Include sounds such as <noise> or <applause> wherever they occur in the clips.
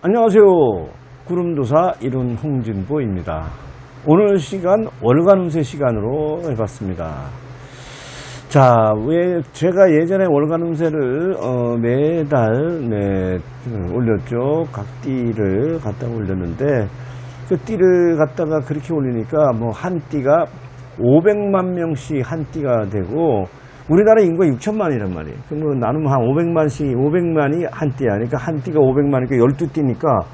안녕하세요. 구름도사 이룬 홍진보입니다. 오늘 시간 월간 운세 시간으로 해봤습니다. 자, 왜 제가 예전에 월간 운세를 어, 매달 네, 음, 올렸죠. 각 띠를 갖다가 올렸는데 그 띠를 갖다가 그렇게 올리니까 뭐 한 띠가 500만 명씩 한 띠가 되고 우리나라 인구가 6천만이란 말이에요. 뭐 나누면 한 500만씩 500만이 한 띠야. 그러니까 한 띠가 500만이니까 12띠니까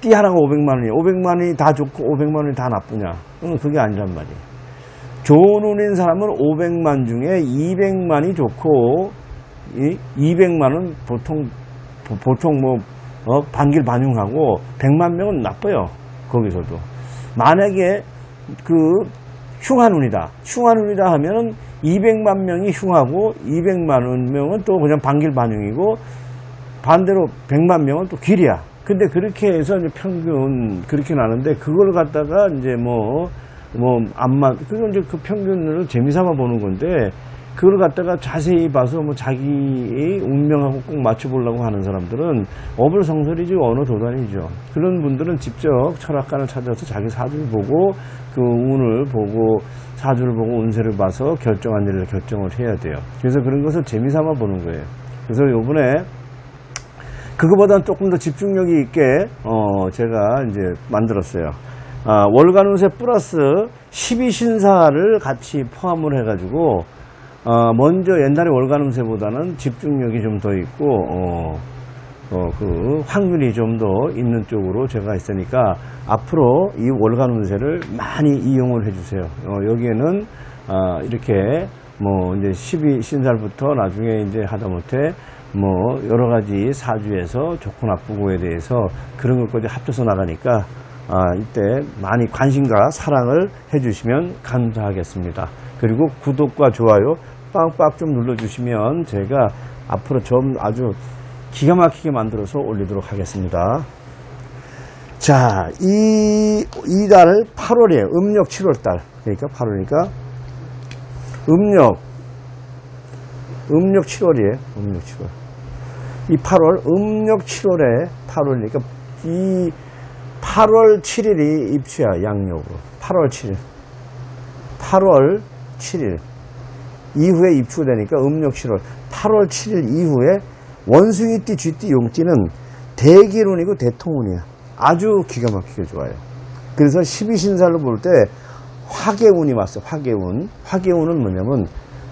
띠 하나가 500만 원이에요. 500만이 다 좋고 500만 원이 다 나쁘냐? 응, 그게 아니란 말이에요. 좋은 운인 사람은 500만 중에 200만이 좋고 이 200만은 보통 보- 보통 뭐 어, 반길 반용하고 100만 명은 나빠요. 거기서도 만약에 그 흉한 운이다. 흉한 운이다 하면은 200만 명이 흉하고 200만 명은 또 그냥 반길반용이고 반대로 100만 명은 또 길이야. 근데 그렇게 해서 이제 평균 그렇게 나는데 그걸 갖다가 이제 뭐 뭐 안만 그건 이제 그 평균을 재미삼아 보는 건데 그걸 갖다가 자세히 봐서 뭐 자기의 운명하고 꼭 맞춰보려고 하는 사람들은 어불성설이지 어느 도단이죠. 그런 분들은 직접 철학관을 찾아서 자기 사주를 보고 그 운을 보고 사주를 보고 운세를 봐서 결정한 일을 결정을 해야 돼요. 그래서 그런 것을 재미삼아 보는 거예요. 그래서 요번에 그거보다는 조금 더 집중력이 있게 어 제가 이제 만들었어요. 아, 월간 운세 플러스 12신사를 같이 포함을 해가지고 어, 먼저 옛날에 월간 운세보다는 집중력이 좀 더 있고 어, 어, 그 확률이 좀 더 있는 쪽으로 제가 있으니까 앞으로 이 월간 운세를 많이 이용을 해주세요. 어, 여기에는 아, 이렇게 뭐 이제 12 신살부터 나중에 이제 하다못해 뭐 여러 가지 사주에서 좋고 나쁘고에 대해서 그런 것까지 합쳐서 나가니까 아, 이때 많이 관심과 사랑을 해주시면 감사하겠습니다. 그리고 구독과 좋아요 빵빵 좀 눌러주시면 제가 앞으로 좀 아주 기가 막히게 만들어서 올리도록 하겠습니다. 자, 이, 이달 8월이에요. 음력 7월달. 그러니까 8월이니까 음력, 음력 7월이에요. 음력 7월. 이 8월, 음력 7월에 8월이니까 이 8월 7일이 입추야, 양력으로. 8월 7일. 8월 7일. 이후에 입추되니까 음력 7월. 8월 7일 이후에 원숭이띠, 쥐띠, 용띠는 대기운이고 대통운이야. 아주 기가 막히게 좋아요. 그래서 12신살로 볼 때 화계운이 왔어, 화계운. 화계운은 뭐냐면,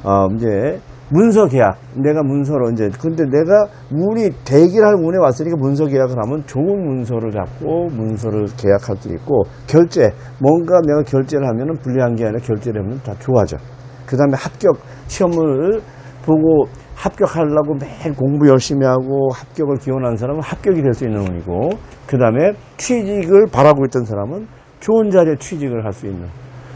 어, 이제, 문서 계약. 내가 문서로 이제, 근데 내가 운이, 대기할 운에 왔으니까 문서 계약을 하면 좋은 문서를 잡고 문서를 계약할 수 있고, 결제. 뭔가 내가 결제를 하면은 불리한 게 아니라 결제를 하면 다 좋아져. 그 다음에 합격 시험을 보고 합격하려고 매일 공부 열심히 하고 합격을 기원하는 사람은 합격이 될 수 있는 운이고, 그 다음에 취직을 바라고 있던 사람은 좋은 자리에 취직을 할 수 있는,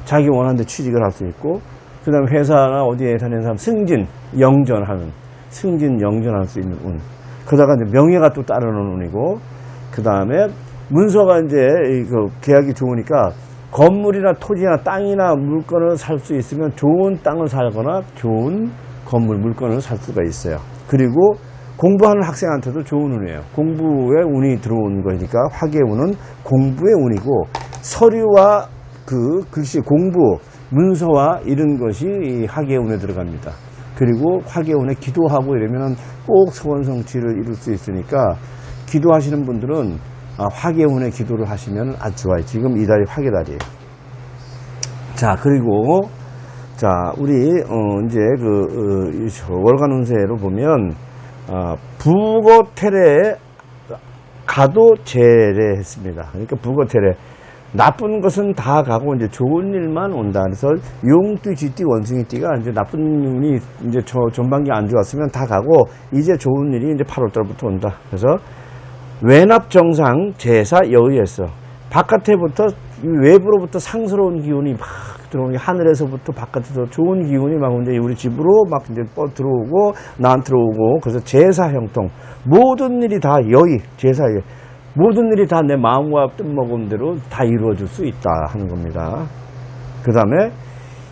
자기 원하는 데 취직을 할 수 있고, 그 다음에 회사나 어디에 다니는 사람 승진, 영전하는, 승진, 영전할 수 있는 운. 그러다가 이제 명예가 또 따르는 운이고, 그 다음에 문서가 이제 그 계약이 좋으니까 건물이나 토지나 땅이나 물건을 살 수 있으면 좋은 땅을 살거나 좋은 건물, 물건을 살 수가 있어요. 그리고 공부하는 학생한테도 좋은 운이에요. 공부에 운이 들어온 거니까 화계의 운은 공부의 운이고 서류와 그 글씨 공부, 문서와 이런 것이 이 화계의 운에 들어갑니다. 그리고 화계의 운에 기도하고 이러면은 꼭 소원성취를 이룰 수 있으니까 기도하시는 분들은 아, 화계운에 기도를 하시면 아주 좋아요. 지금 이 달이 화계달이에요. 자, 그리고, 자, 우리, 어, 이제 그, 어, 이 월간 운세로 보면, 아, 부거텔에 가도 제례했습니다. 그러니까 부거텔에 나쁜 것은 다 가고 이제 좋은 일만 온다. 그래서 용띠, 쥐띠, 원숭이띠가 이제 나쁜 운이 이제 저 전반기 안 좋았으면 다 가고 이제 좋은 일이 이제 8월 달부터 온다. 그래서 외납 정상 제사 여의했어. 바깥에부터 외부로부터 상스러운 기운이 막 들어오는 게 하늘에서부터 바깥에서 좋은 기운이 막 이제 우리 집으로 막 이제 뻗 들어오고 나한테 들어오고 그래서 제사 형통 모든 일이 다 여의 제사에 모든 일이 다 내 마음과 뜻먹음대로 다 이루어질 수 있다 하는 겁니다. 그 다음에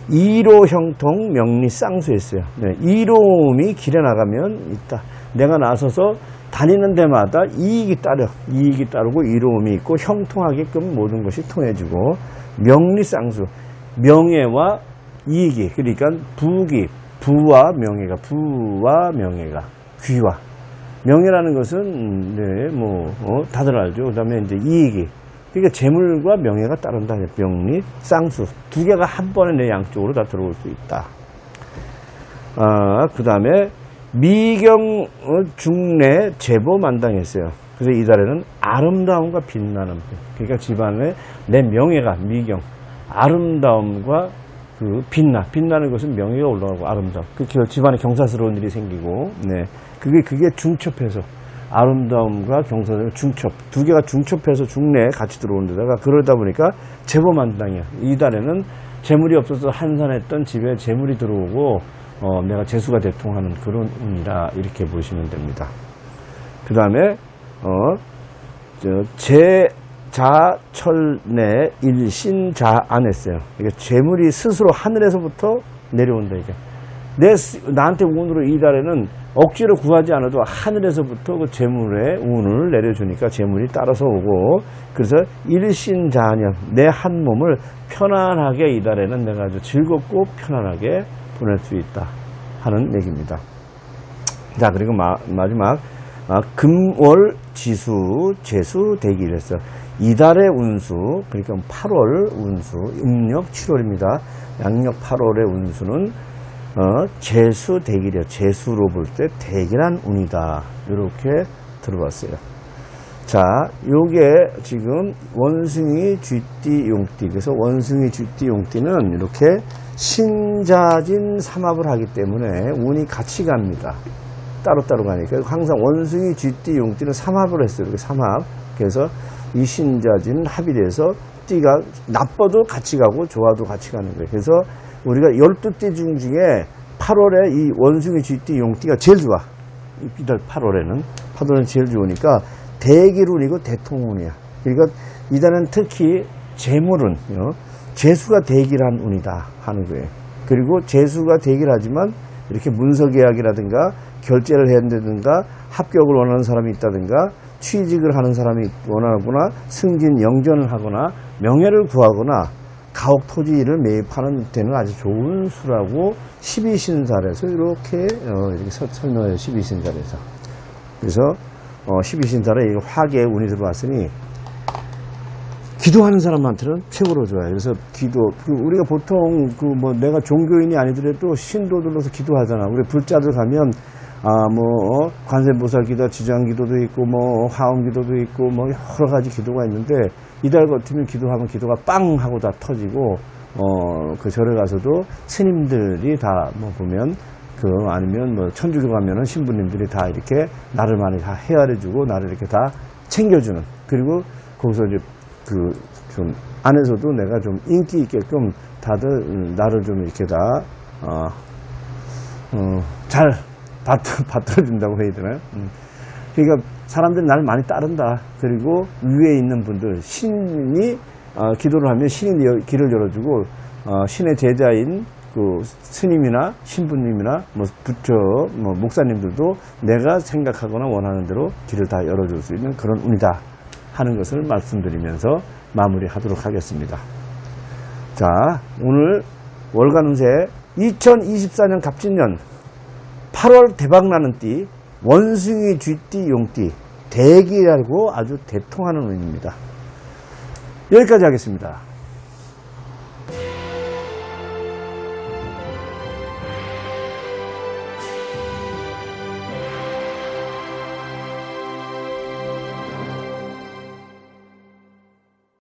이로 형통 명리 쌍수했어요. 네, 이로움이 길에 나가면 있다. 내가 나서서 다니는 데마다 이익이 따르, 이익이 따르고 이로움이 있고 형통하게끔 모든 것이 통해지고 명리 쌍수, 명예와 이익이, 그러니까 부귀, 부와 명예가, 부와 명예가, 귀와. 명예라는 것은, 네, 뭐, 어, 다들 알죠. 그 다음에 이제 이익이. 그러니까 재물과 명예가 따른다. 명리, 쌍수. 두 개가 한 번에 내 양쪽으로 다 들어올 수 있다. 아, 그 다음에 미경 어, 중내 제보 만당했어요. 그래서 이 달에는 아름다움과 빛나는 그러니까 집안에 내 명예가 미경 아름다움과 그 빛나 빛나는 것은 명예가 올라가고 아름다움 그 기- 집안에 경사스러운 일이 생기고 네 그게 그게 중첩해서 아름다움과 경사스러운 중첩 두 개가 중첩해서 중내에 같이 들어오는 데다가 그러다 보니까 제보 만당이야 이 달에는 재물이 없어서 한산했던 집에 재물이 들어오고 어, 내가 재수가 대통하는 그런 운이라 이렇게 보시면 됩니다. 그 다음에 어, 제자철내 일신자 안 했어요. 이게 재물이 스스로 하늘에서부터 내려온다 이게. 내 스- 나한테 운으로 이 달에는 억지로 구하지 않아도 하늘에서부터 그 재물의 운을 내려주니까 재물이 따라서 오고 그래서 일신자녀 내한 몸을 편안하게 이 달에는 내가 아주 즐겁고 편안하게 보낼 수 있다 하는 얘기입니다. 자 그리고 마, 마지막 아, 금월 지수 재수 했어. 이달의 운수 그러니까 8월 운수 음력 7월입니다. 양력 8월의 운수는 어, 재수 대기려 재수로 볼 때 대기란 운이다. 이렇게 들어봤어요. 자, 요게 지금 원숭이 쥐띠 용띠. 그래서 원숭이 쥐띠 용띠는 이렇게 신자진 삼합을 하기 때문에 운이 같이 갑니다. 따로따로 가니까 항상 원숭이 쥐띠 용띠는 삼합을 했어요. 이렇게 삼합. 그래서 이 신자진 합이 돼서 띠가 나빠도 같이 가고 좋아도 같이 가는 거예요. 그래서 우리가 12띠 중 중에 8월에 이 원숭이 쥐띠 용띠가 제일 좋아. 이달 8월에는 8월은 제일 좋으니까 대기운이고 대통운이야. 그러니까 이달은 특히 재물은 어, 재수가 대기란 운이다 하는 거예요. 그리고 재수가 대기하지만 이렇게 문서 계약이라든가 결제를 해야 된다든가 합격을 원하는 사람이 있다든가 취직을 하는 사람이 원하거나 승진 영전을 하거나 명예를 구하거나 가옥 토지를 매입하는 데는 아주 좋은 수라고 12신살에서 이렇게 어, 이렇게 서- 설명해요. 12신살에서. 그래서 어, 12신살에 이 화계의 운이 들어왔으니 기도하는 사람한테는 최고로 좋아요. 그래서 기도, 그 우리가 보통 그 뭐 내가 종교인이 아니더라도 신도 들러서 기도하잖아. 우리 불자들 가면 아, 뭐, 어, 관세보살 기도, 지장 기도도 있고, 뭐, 화엄 기도도 있고, 뭐, 여러 가지 기도가 있는데, 이달 같으면 기도하면 기도가 빵! 하고 다 터지고, 어, 그 절에 가서도 스님들이 다, 뭐, 보면, 그, 아니면 뭐, 천주교 가면은 신부님들이 다 이렇게 나를 많이 다 헤아려주고, 나를 이렇게 다 챙겨주는. 그리고 거기서 이제 그, 좀, 안에서도 내가 좀 인기 있게끔 다들 음, 나를 좀 이렇게 다, 어, 어, 잘 받, <laughs> 받들어준다고 해야 되나요? 음. 그러니까 사람들이 나를 많이 따른다. 그리고 위에 있는 분들, 신이 어, 기도를 하면 신이 여- 길을 열어주고 어, 신의 제자인 그 스님이나 신부님이나 뭐 부처, 뭐 목사님들도 내가 생각하거나 원하는 대로 길을 다 열어줄 수 있는 그런 운이다 하는 것을 말씀드리면서 마무리하도록 하겠습니다. 자, 오늘 월간 운세 2024년 갑진년 8월 대박나는 띠, 원숭이 쥐띠 용띠, 대기라고 아주 대통하는 운입니다. 여기까지 하겠습니다.